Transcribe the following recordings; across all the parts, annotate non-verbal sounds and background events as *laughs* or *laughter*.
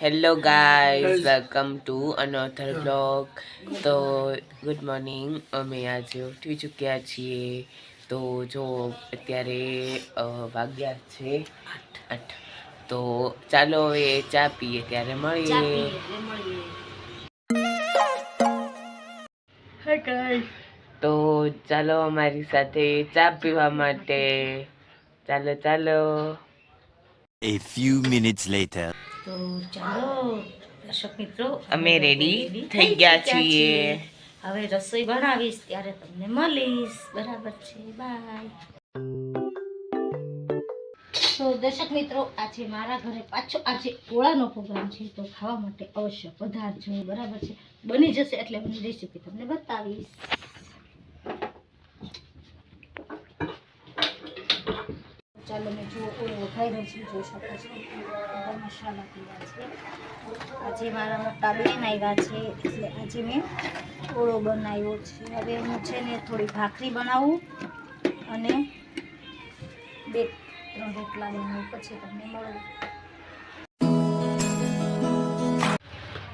Hello guys welcome to another blog તો good morning અમે આજે ઉઠી ચૂક્યા છીએ. તો જો અત્યારે વાગ્યા છે આઠ. તો ચાલો હવે ચા પીએ ત્યારે મળીએ. તો ચાલો અમારી સાથે ચા પીવા માટે. ચાલો ચાલો. A few minutes later. તો ચાલો દર્શક મિત્રો અમે ready થઈ ગયા છીએ. હવે રસોઈ બનાવીશ ત્યારે તમને મળીશ. બરાબર છે બાય તો દર્શક મિત્રો આજે મારા ઘરે પાછો આજે ઓળાનો પ્રોગ્રામ છે તો ખાવા માટે અવશ્ય પધારજો. બરાબર છે? બની જશે એટલે હું રેસીપી તમને બતાવીશ. ચાલો મેં જો વઘાઈ રહ્યો જોઈ શકો છો. મસાલા પીવા છે? આજે મારા મોટા બેન આવ્યા છે, એટલે આજે મેં ઓળો બનાવ્યો છે. હવે હું છે ને થોડી ભાખરી બનાવું અને બે, ત્રણ રોટલા બનાવું પછી તમને મળું.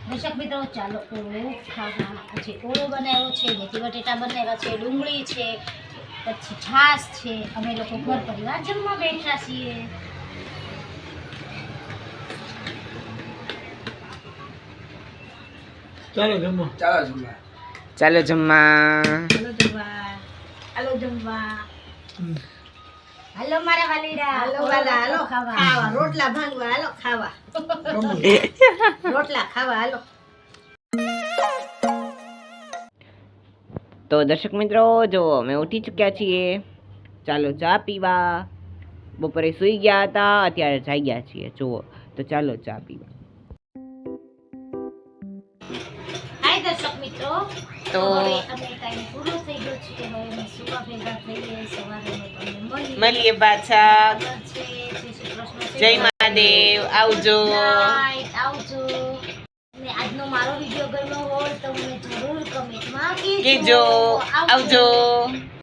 દર્શક મિત્રો, ચાલો ઓળો ખાવા. આજે ઓળો બનાવ્યો છે, મેથી બટેટા બનાવ્યા છે, ડુંગળી છે પછી છાસ છે અમે લોકો ઘર પરિવાર જમવા બેઠા છીએ. ચાલો જમવા. ચાલો જમવા. હાલો જમવા. હાલો મારા વાલીડા હાલો વાલા હાલો. ખાવા. ખાવા રોટલા ભાંગવા હાલો ખાવા. રોટલા *laughs* ખાવા હાલો. તો દર્શક મિત્રો જો અમે ઉઠી ચૂક્યા છીએ ચાલો ચા પીવા. બપોરે સૂઈ ગયા હતા અત્યારે જાગ્યા છીએ. જુઓ તો ચાલો ચા પીવા. હાય દર્શક મિત્રો. તો પૂરો થઈ ગયો છે હવે સુવા ભેગા થઈએ સવારે મળીએ. પાછા. જય મહાદેવ. આવજો. આવજો. આજનો મારો વીડિયો ગમ્યો હોય તો Kay Jo. Au Jo.